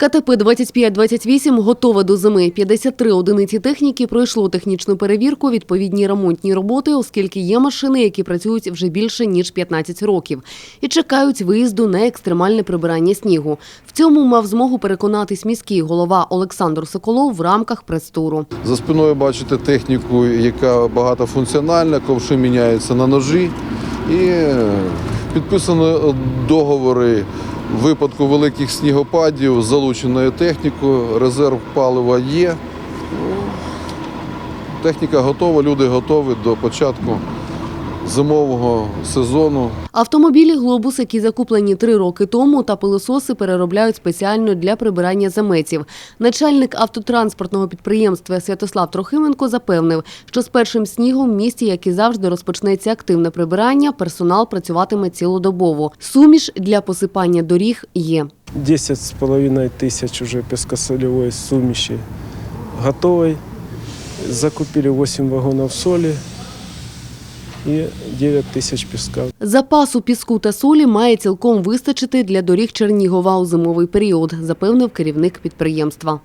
КТП 2528 готове до зими. 53 одиниці техніки пройшло технічну перевірку, відповідні ремонтні роботи, оскільки є машини, які працюють вже більше ніж 15 років і чекають виїзду на екстремальне прибирання снігу. В цьому мав змогу переконатись міський голова Олександр Соколов в рамках прес-туру. За спиною бачите техніку, яка багатофункціональна, ковши міняються на ножі. І підписані договори випадку великих снігопадів залученою технікою, резерв палива є. Ну, Техніка готова, люди готові до початку зимового сезону. Автомобілі «Глобус», які закуплені три роки тому, та пилососи переробляють спеціально для прибирання заметів. Начальник автотранспортного підприємства Святослав Трохименко запевнив, що з першим снігом в місті, як і завжди, розпочнеться активне прибирання, персонал працюватиме цілодобово. Суміш для посипання доріг є. 10 з половиною тисяч уже пескосолевой суміші готовой. Закупили 8 вагонів солі і 9 тисяч піска. Запасу піску та солі має цілком вистачити для доріг Чернігова у зимовий період, запевнив керівник підприємства.